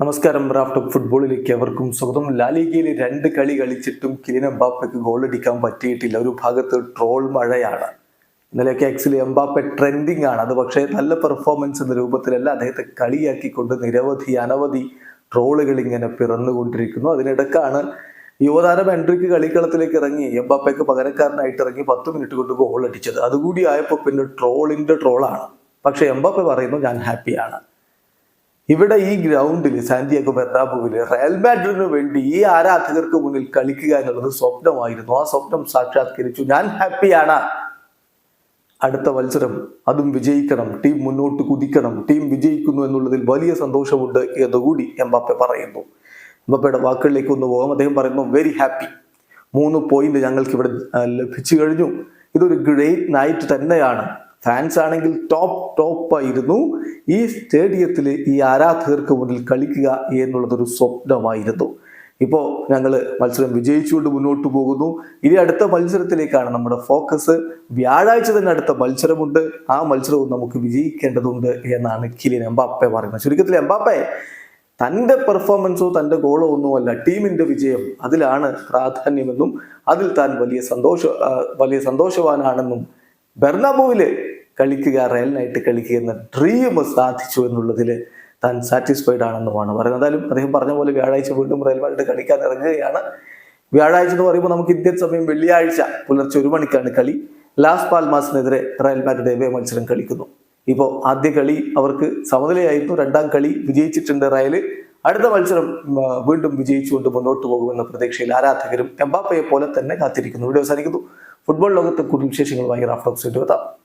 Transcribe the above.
നമസ്കാരം. റാഫ്റ്റ് ഫുട്ബോളിലേക്ക് അവർക്കും സ്വാഗതം. ലാലിഗയിൽ രണ്ട് കളി കളിച്ചിട്ടും കിലിൻ എംബാപ്പയ്ക്ക് ഗോൾ അടിക്കാൻ പറ്റിയിട്ടില്ല. ഒരു ഭാഗത്ത് ട്രോൾ മഴയാണ്. ഇന്നലെയൊക്കെ എക്സിൽ എംബാപ്പ ട്രെൻഡിങ് ആണ്. അത് പക്ഷേ നല്ല പെർഫോമൻസ് എന്ന രൂപത്തിലല്ല അദ്ദേഹത്തെ കളിയാക്കിക്കൊണ്ട് നിരവധി അനവധി ട്രോളുകൾ ഇങ്ങനെ പിറന്നുകൊണ്ടിരിക്കുന്നു. അതിനിടക്കാണ് യുവതാരം എൻട്രിക്ക് കളിക്കളത്തിലേക്ക് ഇറങ്ങി. എംബാപ്പയ്ക്ക് പകരക്കാരനായിട്ട് ഇറങ്ങി പത്ത് മിനിറ്റ് കൊണ്ട് ഗോൾ അടിച്ചത്. അതുകൂടി ആയപ്പോൾ പിന്നെ ട്രോളിന്റെ ട്രോളാണ്. പക്ഷേ എംബാപ്പ പറയുന്നു ഞാൻ ഹാപ്പിയാണ് ഇവിടെ ഈ ഗ്രൗണ്ടിൽ സാന്റിയാഗോ ബെർണാബുവിൽ റയൽ മാഡ്രിഡിന് വേണ്ടി ഈ ആരാധകർക്ക് മുന്നിൽ കളിക്കുക എന്നുള്ളത് സ്വപ്നമായിരുന്നു. ആ സ്വപ്നം സാക്ഷാത്കരിച്ചു. ഞാൻ ഹാപ്പിയാണ്. അടുത്ത മത്സരം. അതും വിജയിക്കണം. ടീം മുന്നോട്ട് കുതിക്കണം. ടീം വിജയിക്കുന്നു എന്നുള്ളതിൽ വലിയ സന്തോഷമുണ്ട് എന്നുകൂടി എംബാപ്പെ പറയുന്നു. എംബാപ്പയുടെ വാക്കുകളിലേക്ക് ഒന്ന് പോകാം. അദ്ദേഹം പറയുന്നു വെരി ഹാപ്പി മൂന്ന് പോയിന്റ് ഞങ്ങൾക്ക് ഇവിടെ ലഭിച്ചു കഴിഞ്ഞു. ഇതൊരു ഗ്രേറ്റ് നൈറ്റ് തന്നെയാണ്. ഫാൻസ് ആണെങ്കിൽ ടോപ്പ് ടോപ്പായിരുന്നു ഈ സ്റ്റേഡിയത്തിൽ ഈ ആരാധകർക്ക് മുന്നിൽ കളിക്കുക എന്നുള്ളതൊരു സ്വപ്നമായിരുന്നു. ഇപ്പോൾ ഞങ്ങൾ മത്സരം വിജയിച്ചുകൊണ്ട് മുന്നോട്ട് പോകുന്നു. ഇനി അടുത്ത മത്സരത്തിലേക്കാണ് നമ്മുടെ ഫോക്കസ് വ്യാഴാഴ്ച തന്നെ അടുത്ത മത്സരമുണ്ട്. ആ മത്സരവും നമുക്ക് വിജയിക്കേണ്ടതുണ്ട് എന്നാണ് കിലിൻ എംബാപ്പെ പറയുന്നത്. ചുരുക്കത്തിൽ എംബാപ്പെ തന്റെ പെർഫോമൻസോ തന്റെ ഗോളോ ഒന്നുമല്ല ടീമിന്റെ വിജയം അതിലാണ് പ്രാധാന്യമെന്നും അതിൽ താൻ വലിയ സന്തോഷ വലിയ സന്തോഷവാനാണെന്നും ബെർണാബുവിൽ കളിക്കുക റയലിനായിട്ട് കളിക്കുക എന്ന ഡ്രീം സാധിച്ചു എന്നുള്ളതിൽ താൻ സാറ്റിസ്ഫൈഡ് ആണെന്നുമാണ് പറയുന്നത്. എന്തായാലും അദ്ദേഹം പറഞ്ഞ പോലെ വ്യാഴാഴ്ച വീണ്ടും റയൽ മാഡ്രിഡ് കളിക്കാൻ ഇറങ്ങുകയാണ്. വ്യാഴാഴ്ച എന്ന് പറയുമ്പോൾ നമുക്ക് ഇന്ത്യൻ സമയം വെള്ളിയാഴ്ച പുലർച്ചെ ഒരു മണിക്കാണ് കളി. ലാസ് പാൽമാസിനെതിരെ റയൽ മാഡ്രിഡ് എവേ മത്സരം കളിക്കുന്നു. ഇപ്പോൾ ആദ്യ കളി അവർക്ക് സമനിലയായിരുന്നു. രണ്ടാം കളി വിജയിച്ചിട്ടുണ്ട് റയൽ അടുത്ത മത്സരം വീണ്ടും വിജയിച്ചുകൊണ്ട് മുന്നോട്ട് പോകുമെന്ന പ്രതീക്ഷയിൽ ആരാധകരും എംബാപ്പയെ പോലെ തന്നെ കാത്തിരിക്കുന്നു. ഇവിടെ അവസാനിക്കുന്നു. ഫുട്ബോൾ ലോകത്തെ കൂടുതൽ വിശേഷങ്ങളുമായി റാഫ്റ്റോക്സ് എത്താം.